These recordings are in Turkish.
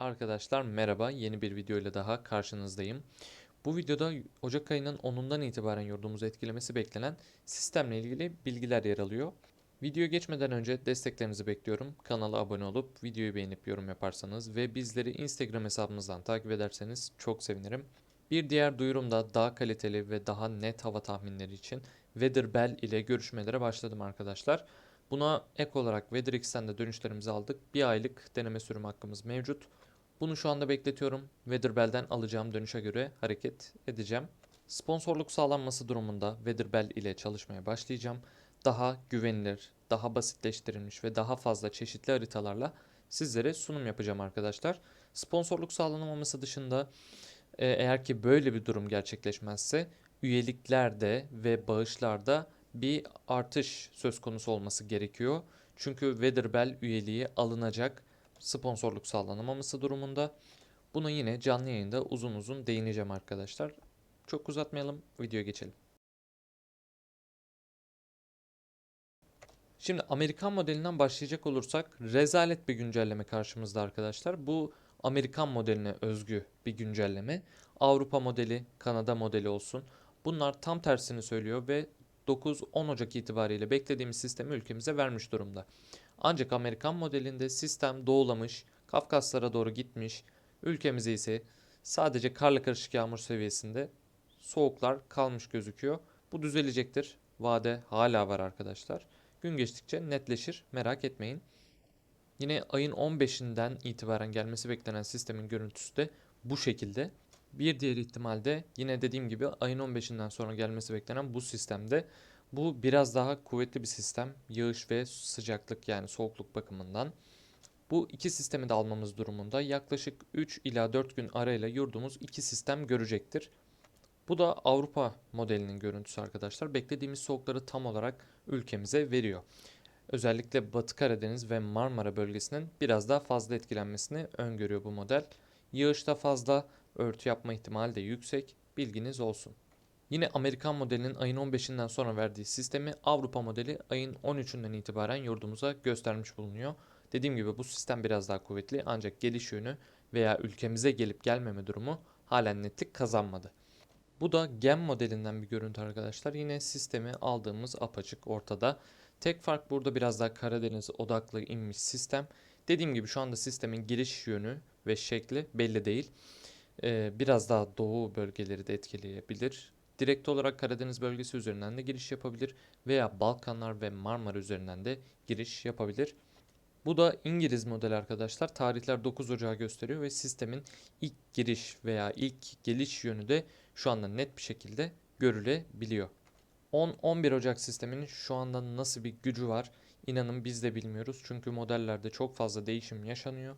Arkadaşlar merhaba, yeni bir video ile daha karşınızdayım. Bu videoda Ocak ayının 10'undan itibaren yurdumuzu etkilemesi beklenen sistemle ilgili bilgiler yer alıyor. Videoya geçmeden önce desteklerinizi bekliyorum. Kanala abone olup videoyu beğenip yorum yaparsanız ve bizleri Instagram hesabımızdan takip ederseniz çok sevinirim. Bir diğer duyurum da daha kaliteli ve daha net hava tahminleri için Weatherbell ile görüşmelere başladım arkadaşlar. Buna ek olarak WeatherX'ten de dönüşlerimizi aldık. Bir aylık deneme sürüm hakkımız mevcut. Bunu şu anda bekletiyorum. Weatherbell'den alacağım dönüşe göre hareket edeceğim. Sponsorluk sağlanması durumunda Weatherbell ile çalışmaya başlayacağım. Daha güvenilir, daha basitleştirilmiş ve daha fazla çeşitli haritalarla sizlere sunum yapacağım arkadaşlar. Sponsorluk sağlanamaması dışında e, eğer ki böyle bir durum gerçekleşmezse üyeliklerde ve bağışlarda bir artış söz konusu olması gerekiyor. Çünkü Weatherbell üyeliği alınacak sponsorluk sağlanamaması durumunda. Buna yine canlı yayında uzun uzun değineceğim arkadaşlar. Çok uzatmayalım, videoya geçelim. Şimdi Amerikan modelinden başlayacak olursak rezalet bir güncelleme karşımızda arkadaşlar. Bu Amerikan modeline özgü bir güncelleme. Avrupa modeli, Kanada modeli olsun. Bunlar tam tersini söylüyor ve 9-10 Ocak itibariyle beklediğimiz sistemi ülkemize vermiş durumda. Ancak Amerikan modelinde sistem doğulamış, Kafkaslara doğru gitmiş, ülkemize ise sadece karla karışık yağmur seviyesinde soğuklar kalmış gözüküyor. Bu düzelecektir. Vade hala var arkadaşlar. Gün geçtikçe netleşir merak etmeyin. Yine ayın 15'inden itibaren gelmesi beklenen sistemin görüntüsü de bu şekilde. Bir diğer ihtimalde yine dediğim gibi ayın 15'inden sonra gelmesi beklenen bu sistemde bu biraz daha kuvvetli bir sistem. Yağış ve sıcaklık yani soğukluk bakımından. Bu iki sistemi de almamız durumunda yaklaşık 3 ila 4 gün arayla yurdumuz iki sistem görecektir. Bu da Avrupa modelinin görüntüsü arkadaşlar. Beklediğimiz soğukları tam olarak ülkemize veriyor. Özellikle Batı Karadeniz ve Marmara bölgesinin biraz daha fazla etkilenmesini öngörüyor bu model. Yağışta fazla, örtü yapma ihtimali de yüksek. Bilginiz olsun. Yine Amerikan modelinin ayın 15'inden sonra verdiği sistemi Avrupa modeli ayın 13'ünden itibaren yurdumuza göstermiş bulunuyor. Dediğim gibi bu sistem biraz daha kuvvetli ancak geliş yönü veya ülkemize gelip gelmeme durumu halen netlik kazanmadı. Bu da GEM modelinden bir görüntü arkadaşlar. Yine sistemi aldığımız apaçık ortada. Tek fark burada biraz daha Karadeniz odaklı inmiş sistem. Dediğim gibi şu anda sistemin giriş yönü ve şekli belli değil. Ee, biraz daha doğu bölgeleri de etkileyebilir. Direkt olarak Karadeniz bölgesi üzerinden de giriş yapabilir veya Balkanlar ve Marmara üzerinden de giriş yapabilir. Bu da İngiliz model arkadaşlar. Tarihler 9 Ocağı gösteriyor ve sistemin ilk giriş veya ilk geliş yönü de şu anda net bir şekilde görülebiliyor. 10-11 Ocak sisteminin şu anda nasıl bir gücü var inanın biz de bilmiyoruz. Çünkü modellerde çok fazla değişim yaşanıyor.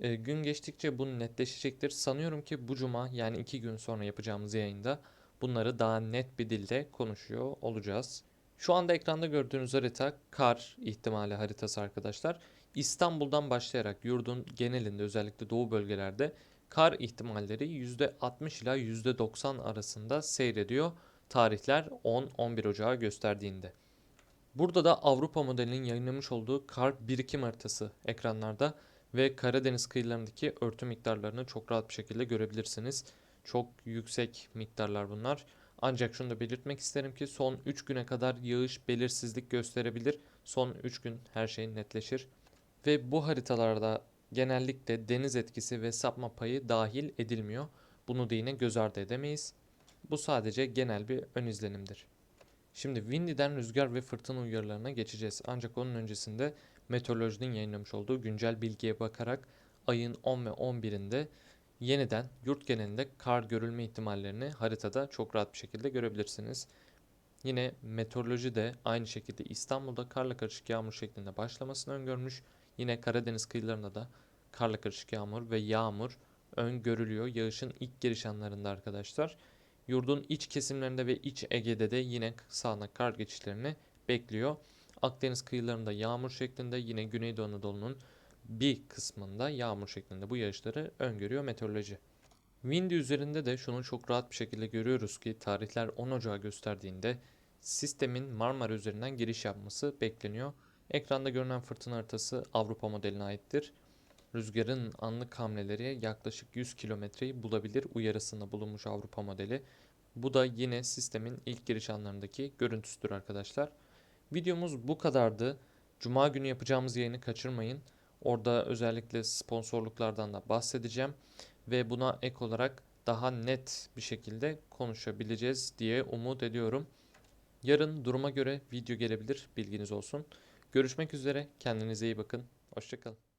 E, gün geçtikçe bu netleşecektir. Sanıyorum ki bu cuma yani 2 gün sonra yapacağımız yayında bunları daha net bir dilde konuşuyor olacağız. Şu anda ekranda gördüğünüz harita kar ihtimali haritası arkadaşlar. İstanbul'dan başlayarak yurdun genelinde özellikle doğu bölgelerde kar ihtimalleri %60 ila %90 arasında seyrediyor. Tarihler 10-11 Ocağı gösterdiğinde. Burada da Avrupa modelinin yayınlamış olduğu kar birikim haritası ekranlarda ve Karadeniz kıyılarındaki örtü miktarlarını çok rahat bir şekilde görebilirsiniz. Çok yüksek miktarlar bunlar. Ancak şunu da belirtmek isterim ki son 3 güne kadar yağış belirsizlik gösterebilir. Son 3 gün her şey netleşir. Ve bu haritalarda genellikle deniz etkisi ve sapma payı dahil edilmiyor. Bunu da yine göz ardı edemeyiz. Bu sadece genel bir ön izlenimdir. Şimdi Windy'den rüzgar ve fırtına uyarılarına geçeceğiz. Ancak onun öncesinde meteorolojinin yayınlamış olduğu güncel bilgiye bakarak ayın 10 ve 11'inde yeniden yurt genelinde kar görülme ihtimallerini haritada çok rahat bir şekilde görebilirsiniz. Yine meteoroloji de aynı şekilde İstanbul'da karla karışık yağmur şeklinde başlamasını öngörmüş. Yine Karadeniz kıyılarında da karla karışık yağmur ve yağmur öngörülüyor yağışın ilk giriş anlarında arkadaşlar. Yurdun iç kesimlerinde ve iç Ege'de de yine sağanak kar geçişlerini bekliyor. Akdeniz kıyılarında yağmur şeklinde yine Güneydoğu Anadolu'nun bir kısmında yağmur şeklinde bu yağışları öngörüyor meteoroloji. Windy üzerinde de şunu çok rahat bir şekilde görüyoruz ki tarihler 10 Ocağı gösterdiğinde sistemin Marmara üzerinden giriş yapması bekleniyor. Ekranda görünen fırtına haritası Avrupa modeline aittir. Rüzgarın anlık hamleleri yaklaşık 100 kilometreyi bulabilir uyarısında bulunmuş Avrupa modeli. Bu da yine sistemin ilk giriş anlarındaki görüntüsüdür arkadaşlar. Videomuz bu kadardı. Cuma günü yapacağımız yayını kaçırmayın. Orada özellikle sponsorluklardan da bahsedeceğim ve buna ek olarak daha net bir şekilde konuşabileceğiz diye umut ediyorum. Yarın duruma göre video gelebilir bilginiz olsun. Görüşmek üzere kendinize iyi bakın. Hoşçakalın.